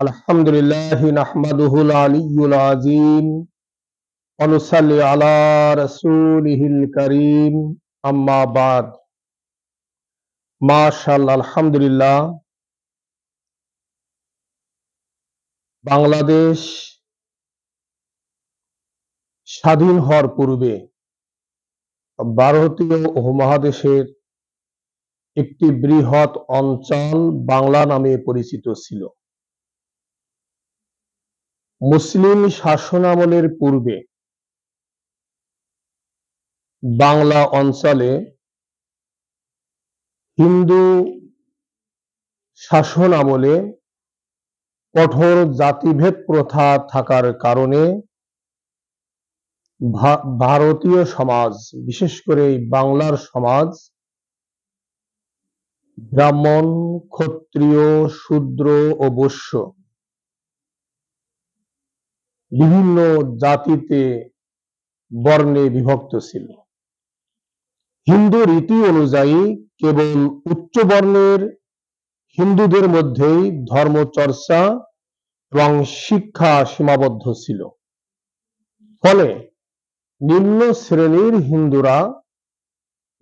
الحمد لله نحمده العلي العظيم ونصلي على رسوله الكريم أما بعد মাশাআল্লাহ আলহামদুলিল্লাহ বাংলাদেশ স্বাধীন হওয়ার পূর্বে ভারতীয় উপমহাদেশের একটি বৃহৎ অঞ্চল বাংলা নামে পরিচিত ছিল। মুসলিম শাসনামলের পূর্বে বাংলা অঞ্চলে হিন্দু শাসন আমলে কঠোর জাতিভেদ প্রথা থাকার কারণে ভারতীয় সমাজ, বিশেষ করে বাংলার সমাজ ব্রাহ্মণ, ক্ষত্রিয়, শূদ্র ও বৈশ্য। বিভিন্ন জাতিতে বর্ণে বিভক্ত ছিল। হিন্দু রীতি অনুযায়ী কেবল উচ্চ বর্ণের হিন্দুদের মধ্যেই ধর্মচর্চা এবং শিক্ষা সীমাবদ্ধ ছিল। ফলে নিম্ন শ্রেণির হিন্দুরা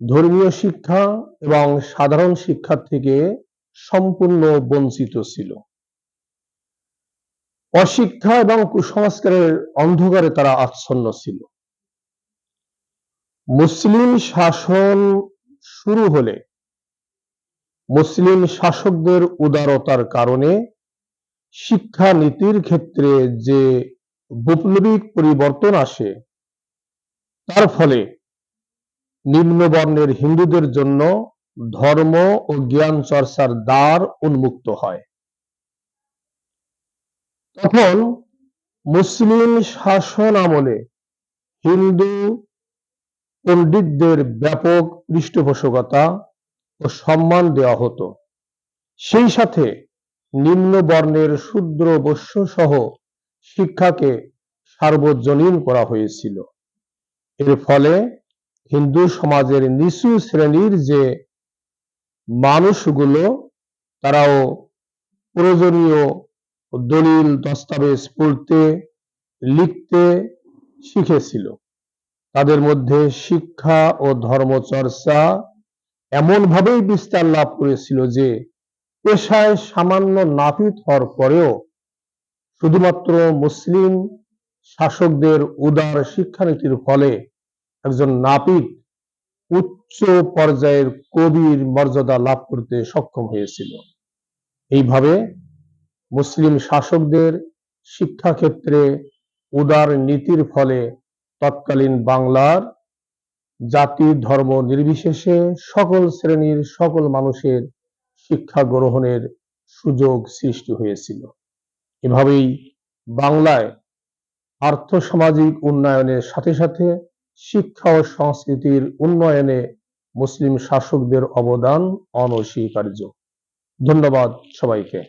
ধর্মীয় শিক্ষা এবং সাধারণ শিক্ষা থেকে সম্পূর্ণ বঞ্চিত ছিল। অশিক্ষা এবং কুসংস্কারের অন্ধকারে তারা আচ্ছন্ন ছিল। মুসলিম শাসন শুরু হলে মুসলিম শাসকদের উদারতার কারণে শিক্ষা নীতির ক্ষেত্রে যে বৈপ্লবিক পরিবর্তন আসে, তার ফলে নিম্নবর্ণের হিন্দুদের জন্য ধর্ম ও জ্ঞান চর্চার দ্বার উন্মুক্ত হয়। তখন মুসলিম শাসন আমলে হিন্দু পণ্ডিতদের ব্যাপক পৃষ্ঠপোষকতা ও সম্মান দেওয়া হতো। সেই সাথে নিম্ন বর্ণের শূদ্র বস্য সহ শিক্ষাকে সার্বজনীন করা হয়েছিল। এর ফলে হিন্দু সমাজের নিচু শ্রেণির যে মানুষগুলো, তারাও প্রয়োজনীয় দলিল, দস্তাবেজ পড়তে, লিখতে শিখেছিল। তাদের মধ্যে শিক্ষা ও ধর্মচর্চা এমনভাবেই বিস্তার লাভ করেছিল যে পেশায় সামান্য নাপিত হওয়ার পরেও শুধুমাত্র মুসলিম শাসকদের উদার শিক্ষানীতির ফলে একজন নাপিত উচ্চ পর্যায়ের কবির মর্যাদা লাভ করতে সক্ষম হয়েছিল। এইভাবে মুসলিম শাসকদের শিক্ষাক্ষেত্রে উদার নীতির ফলে তৎকালীন বাংলার জাতি ধর্ম নির্বিশেষে সকল শ্রেণির সকল মানুষের শিক্ষা গ্রহণের সুযোগ সৃষ্টি হয়েছিল। এভাবেই বাংলায় আর্থসামাজিক উন্নয়নের সাথে সাথে শিক্ষা ও সংস্কৃতির উন্নয়নে মুসলিম শাসকদের অবদান অনস্বীকার্য। ধন্যবাদ সবাইকে।